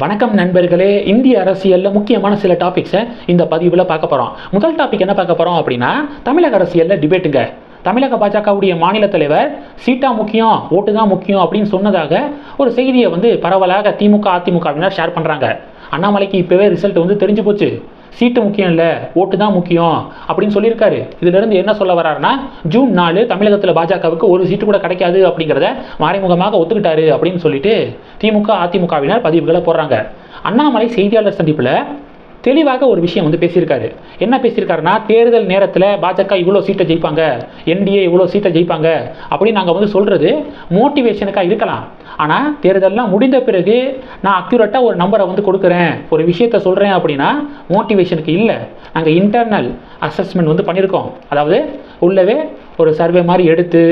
வணக்கம் நண்பர்களே இந்திய அரசியலில் முக்கியமான சில டாபிக்ஸை இந்த பதிவில் பார்க்க போகிறோம் முதல் டாபிக் என்ன பார்க்க போகிறோம் அப்படின்னா தமிழக அரசியலில் டிபேட்டுங்க தமிழக பாஜகவுடைய மாநில தலைவர் சீட்டா முக்கியம் ஓட்டு தான் முக்கியம் அப்படின்னு சொன்னதாக ஒரு செய்தியை வந்து பரவலாக திமுக அதிமுக அப்படின்னா ஷேர் பண்ணுறாங்க அண்ணாமலைக்கு இப்போவே ரிசல்ட் வந்து தெரிஞ்சு போச்சு. சீட்டு முக்கியம் இல்லை ஓட்டு தான் முக்கியம் அப்படின்னு சொல்லியிருக்காரு. இதிலிருந்து என்ன சொல்ல வர்றாருன்னா ஜூன் நாலு தமிழகத்தில் பாஜகவுக்கு ஒரு சீட்டு கூட கிடைக்காது அப்படிங்கிறத மறைமுகமாக ஒத்துக்கிட்டாரு அப்படின்னு சொல்லிட்டு திமுக அதிமுகவினர் பதிவுகளை போடுறாங்க. அண்ணாமலை செய்தியாளர் சந்திப்பில் தெளிவாக ஒரு விஷயம் வந்து பேசியிருக்காரு. என்ன பேசியிருக்காருன்னா தேர்தல் நேரத்தில் பாஜக இவ்வளோ சீட்டை ஜெயிப்பாங்க என்டிஏ இவ்வளோ சீட்டை ஜெயிப்பாங்க அப்படின்னு நாங்கள் வந்து சொல்கிறது மோட்டிவேஷனுக்காக இருக்கலாம். ஆனால் தேர்தல்லாம் முடிந்த பிறகு நான் அக்யூரேட்டாக ஒரு நம்பரை வந்து கொடுக்குறேன் ஒரு விஷயத்த சொல்கிறேன் அப்படின்னா மோட்டிவேஷனுக்கு இல்லை. நாங்கள் இன்டர்னல் அசஸ்மெண்ட் வந்து பண்ணியிருக்கோம். அதாவது உள்ளவே ஒரு சர்வே மாதிரி எடுத்து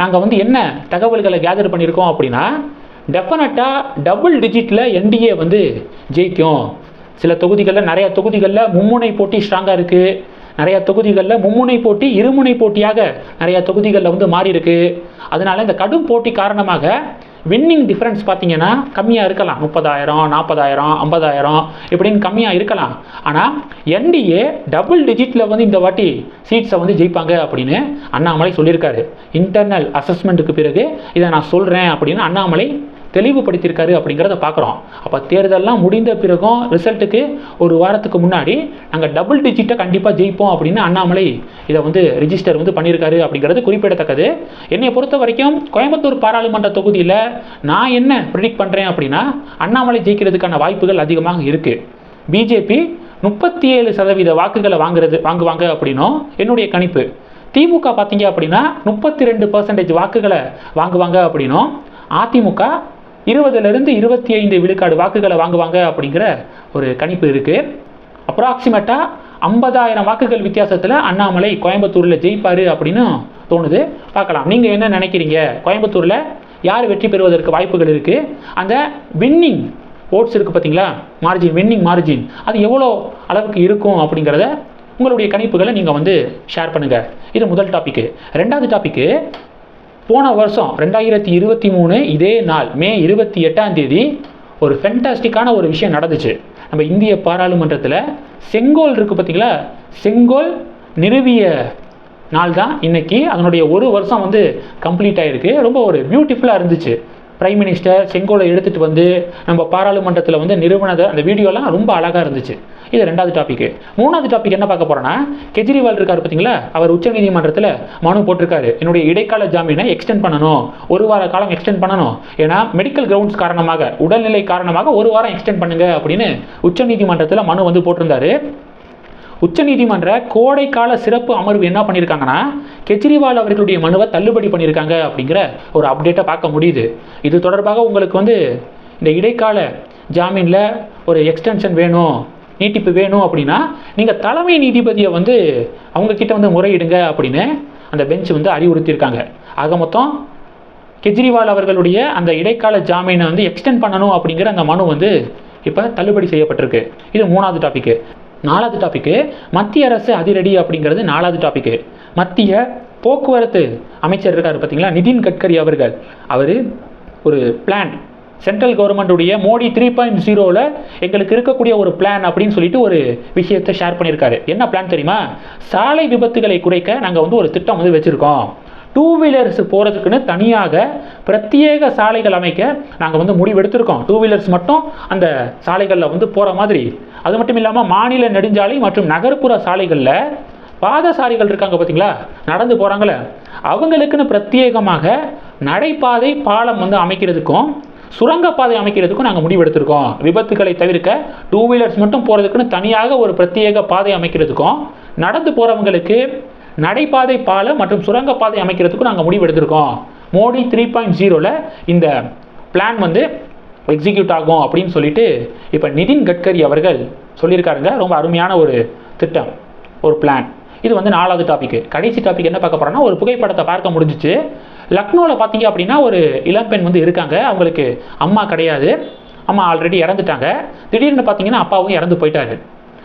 நாங்கள் வந்து என்ன தகவல்களை கேதர் பண்ணியிருக்கோம் அப்படின்னா டெஃபினட்டாக டபுள் டிஜிட்டில் என்டிஏ வந்து ஜெயிக்கும். சில தொகுதிகளில் நிறைய தொகுதிகளில் மும்முனை போட்டி ஸ்ட்ராங்காக இருக்குது நிறைய தொகுதிகளில் மும்முனை போட்டி இருமுனை போட்டியாக நிறைய தொகுதிகளில் வந்து மாறி இருக்கு. அதனால இந்த கடும் போட்டி காரணமாக வின்னிங் டிஃப்ரென்ஸ் பார்த்தீங்கன்னா கம்மியாக இருக்கலாம். முப்பதாயிரம் நாற்பதாயிரம் ஐம்பதாயிரம் இப்படின்னு கம்மியாக இருக்கலாம். ஆனால் என்டிஏ டபுள் டிஜிட்டில் வந்து இந்த வாட்டி சீட்ஸை வந்து ஜெயிப்பாங்க அப்படின்னு அண்ணாமலை சொல்லியிருக்காரு. இன்டர்னல் அசஸ்மெண்ட்டுக்கு பிறகு இதை நான் சொல்கிறேன் அப்படின்னு அண்ணாமலை தெளிவுபடுத்தியிருக்காரு அப்படிங்கிறத பார்க்குறோம். அப்போ தேர்தல்லாம் முடிந்த பிறகும் ரிசல்ட்டுக்கு ஒரு வாரத்துக்கு முன்னாடி நாங்கள் டபுள் டிஜிட்டை கண்டிப்பாக ஜெயிப்போம் அப்படின்னு அண்ணாமலை இதை வந்து ரிஜிஸ்டர் வந்து பண்ணியிருக்காரு அப்படிங்கிறது குறிப்பிடத்தக்கது. என்னை பொறுத்த வரைக்கும் கோயம்புத்தூர் பாராளுமன்ற தொகுதியில் நான் என்ன ப்ரிடிக்ட் பண்ணுறேன் அப்படின்னா அண்ணாமலை ஜெயிக்கிறதுக்கான வாய்ப்புகள் அதிகமாக இருக்குது பிஜேபி முப்பத்தி ஏழு சதவீத வாக்குகளை வாங்குறது வாங்குவாங்க அப்படின்னும் என்னுடைய கணிப்பு. திமுக பார்த்தீங்க அப்படின்னா முப்பத்தி ரெண்டு பர்சன்டேஜ் வாக்குகளை வாங்குவாங்க அப்படின்னும். அதிமுக இருபதுலேருந்து இருபத்தி ஐந்து விழுக்காடு வாக்குகளை வாங்குவாங்க அப்படிங்கிற ஒரு கணிப்பு இருக்குது அப்ராக்சிமேட்டாக ஐம்பதாயிரம் வாக்குகள் வித்தியாசத்தில் அண்ணாமலை கோயம்புத்தூரில் ஜெயிப்பார் அப்படின்னு தோணுது. பார்க்கலாம். நீங்கள் என்ன நினைக்கிறீங்க? கோயம்புத்தூரில் யார் வெற்றி பெறுவதற்கு வாய்ப்புகள் இருக்குது அந்த வின்னிங் ஓட்ஸ் இருக்குது பார்த்தீங்களா மார்ஜின் வின்னிங் மார்ஜின் அது எவ்வளோ அளவுக்கு இருக்கும் அப்படிங்கிறத உங்களுடைய கணிப்புகளை நீங்கள் வந்து ஷேர் பண்ணுங்கள் இது முதல் டாப்பிக்கு ரெண்டாவது டாப்பிக்கு போன வருஷம் ரெண்டாயிரத்தி இருபத்தி மூணு இதே நாள் மே இருபத்தி எட்டாம் தேதி ஒரு ஃபென்டாஸ்டிக்கான ஒரு விஷயம் நடந்துச்சு. நம்ம இந்திய பாராளுமன்றத்தில் செங்கோல் இருக்குது பார்த்தீங்களா செங்கோல் நிறுவிய நாள் தான் இன்றைக்கி அதனுடைய ஒரு வருஷம் வந்து கம்ப்ளீட் ஆகிருக்கு ரொம்ப ஒரு பியூட்டிஃபுல்லாக இருந்துச்சு. பிரைம் மினிஸ்டர் செங்கோலை எடுத்துகிட்டு வந்து நம்ம பாராளுமன்றத்தில் வந்து நிறுவனதை அந்த வீடியோலாம் ரொம்ப அழகாக இருந்துச்சு. இது ரெண்டாவது டாபிக் மூணாவது டாபிக் என்ன பார்க்க போகிறோன்னா கெஜ்ரிவால் இருக்கார் பார்த்தீங்களா அவர் உச்சநீதிமன்றத்தில் மனு போட்டிருக்காரு. என்னுடைய இடைக்கால ஜாமீனை எக்ஸ்டெண்ட் பண்ணணும். ஒரு வார காலம் எக்ஸ்டெண்ட் பண்ணணும். ஏன்னா மெடிக்கல் கிரவுண்ட்ஸ் காரணமாக உடல்நிலை காரணமாக ஒரு வாரம் எக்ஸ்டெண்ட் பண்ணுங்க அப்படின்னு உச்சநீதிமன்றத்தில் மனு வந்து போட்டிருந்தாரு. உச்சநீதிமன்ற கோடைக்கால சிறப்பு அமர்வு என்ன பண்ணியிருக்காங்கன்னா கெஜ்ரிவால் அவர்களுடைய மனுவை தள்ளுபடி பண்ணியிருக்காங்க அப்படிங்கிற ஒரு அப்டேட்டை பார்க்க முடியுது. இது தொடர்பாக உங்களுக்கு வந்து இந்த இடைக்கால ஜாமீனில் ஒரு எக்ஸ்டென்ஷன் வேணும் நீட்டிப்பு வேணும் அப்படின்னா நீங்கள் தலைமை நீதிபதியை வந்து அவங்கக்கிட்ட வந்து முறையிடுங்க அப்படின்னு அந்த பெஞ்ச் வந்து அறிவுறுத்தியிருக்காங்க. ஆக மொத்தம் கெஜ்ரிவால் அவர்களுடைய அந்த இடைக்கால ஜாமீனை வந்து எக்ஸ்டெண்ட் பண்ணணும் அப்படிங்கிற அந்த மனு வந்து இப்போ தள்ளுபடி செய்யப்பட்டிருக்கு. இது மூணாவது டாபிக்கு நாலாவது டாப்பிக்கு மத்திய அரசு அதிரடி அப்படிங்கிறது நாலாவது டாப்பிக்கு மத்திய போக்குவரத்து அமைச்சர் இருக்கார் பார்த்தீங்களா நிதின் கட்கரி அவர்கள். அவர் ஒரு பிளான் சென்ட்ரல் கவர்மெண்ட்டுடைய மோடி த்ரீ பாயிண்ட் ஜீரோவில் எங்களுக்கு இருக்கக்கூடிய ஒரு பிளான் அப்படின்னு சொல்லிட்டு ஒரு விஷயத்தை ஷேர் பண்ணியிருக்காரு என்ன பிளான் தெரியுமா? சாலை விபத்துகளை குறைக்க நாங்கள் வந்து ஒரு திட்டம் வந்து வச்சுருக்கோம். டூ வீலர்ஸ் போகிறதுக்குன்னு தனியாக பிரத்யேக சாலைகள் அமைக்க நாங்கள் வந்து முடிவெடுத்திருக்கோம் டூ வீலர்ஸ் மட்டும் அந்த சாலைகளில் வந்து போகிற மாதிரி அது மட்டும் இல்லாமல் மாநில நெடுஞ்சாலை மற்றும் நகர்ப்புற சாலைகளில் பாதசாரிகள் இருக்காங்க பார்த்தீங்களா நடந்து போகிறாங்களே அவங்களுக்குன்னு பிரத்யேகமாக நடைபாதை பாலம் வந்து அமைக்கிறதுக்கும் சுரங்கப்பாதை அமைக்கிறதுக்கும் நாங்கள் முடிவெடுத்திருக்கோம். விபத்துகளை தவிர்க்க டூ வீலர்ஸ் மட்டும் போகிறதுக்குன்னு தனியாக ஒரு பிரத்யேக பாதை அமைக்கிறதுக்கும் நடந்து போகிறவங்களுக்கு நடைபாதை பாலம் மற்றும் சுரங்கப்பாதை அமைக்கிறதுக்கும் நாங்கள் முடிவெடுத்திருக்கோம். மோடி த்ரீ பாயிண்ட் ஜீரோவில் இந்த பிளான் வந்து எக்ஸிக்யூட் ஆகும் அப்படின்னு சொல்லிட்டு இப்போ நிதின் கட்கரி அவர்கள் சொல்லியிருக்காருங்க. ரொம்ப அருமையான ஒரு திட்டம் ஒரு பிளான் இது வந்து நாலாவது டாபிக் கடைசி டாபிக் என்ன பார்க்க போகிறோன்னா ஒரு புகைப்படத்தை பார்க்க முடிஞ்சிச்சு. லக்னோவில் பார்த்தீங்க அப்படின்னா ஒரு இளம்பெண் வந்து இருக்காங்க. அவங்களுக்கு அம்மா கிடையாது. அம்மா ஆல்ரெடி இறந்துட்டாங்க. திடீர்னு பார்த்தீங்கன்னா அப்பாவும் இறந்து போயிட்டாரு.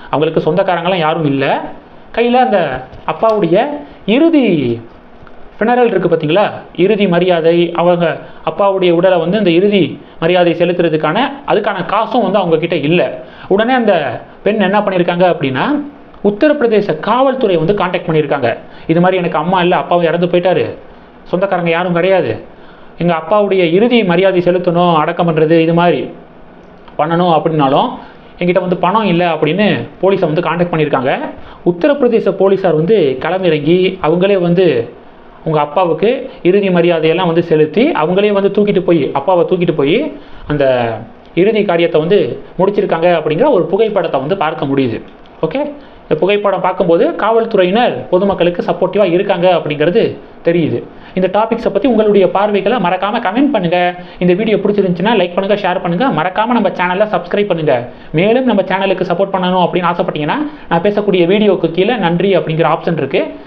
அவங்களுக்கு சொந்தக்காரங்களாம் யாரும் இல்லை. கையில் அந்த அப்பாவுடைய இறுதி ஃபினரல் இருக்குது பார்த்தீங்களா? இறுதி மரியாதை அவங்க அப்பாவுடைய உடலை வந்து இந்த இறுதி மரியாதை செலுத்துறதுக்கான அதுக்கான காசும் வந்து அவங்கக்கிட்ட இல்லை. உடனே அந்த பெண் என்ன பண்ணியிருக்காங்க அப்படின்னா உத்தரப்பிரதேச காவல்துறை வந்து காண்டாக்ட் பண்ணியிருக்காங்க. இது மாதிரி எனக்கு அம்மா இல்லை அப்பாவும் இறந்து போயிட்டாரு. சொந்தக்காரங்க யாரும் கிடையாது. எங்கள் அப்பாவுடைய இறுதி மரியாதை செலுத்தணும் அடக்கம் பண்ணுறது இது மாதிரி பண்ணணும் அப்படின்னாலும் எங்கிட்ட வந்து பணம் இல்லை அப்படின்னு போலீஸை வந்து காண்டாக்ட் பண்ணியிருக்காங்க. உத்தரப்பிரதேச போலீஸார் வந்து களமிறங்கி அவங்களே வந்து உங்கள் அப்பாவுக்கு இறுதி மரியாதையெல்லாம் வந்து செலுத்தி அவங்களே வந்து தூக்கிட்டு போய் அப்பாவை தூக்கிட்டு போய் அந்த இறுதி காரியத்தை வந்து முடிச்சிருக்காங்க அப்படிங்கிற ஒரு புகைப்படத்தை வந்து பார்க்க முடியுது. ஓகே இந்த புகைப்படம் பார்க்கும்போது காவல்துறையினர் பொதுமக்களுக்கு சப்போர்ட்டிவாக இருக்காங்க அப்படிங்கிறது தெரியுது. இந்த டாபிக்ஸை பற்றி உங்களுடைய பார்வைகளை மறக்காமல் கமெண்ட் பண்ணுங்கள் இந்த வீடியோ பிடிச்சிருந்துச்சுன்னா லைக் பண்ணுங்கள் ஷேர் பண்ணுங்கள் மறக்காமல் நம்ம சேனலை சப்ஸ்கிரைப் பண்ணுங்கள் மேலும் நம்ம சேனலுக்கு சப்போர்ட் பண்ணணும் அப்படின்னு ஆசைப்பட்டீங்கன்னா நான் பேசக்கூடிய வீடியோக்கு கீழே நன்றி அப்படிங்கிற ஆப்ஷன் இருக்குது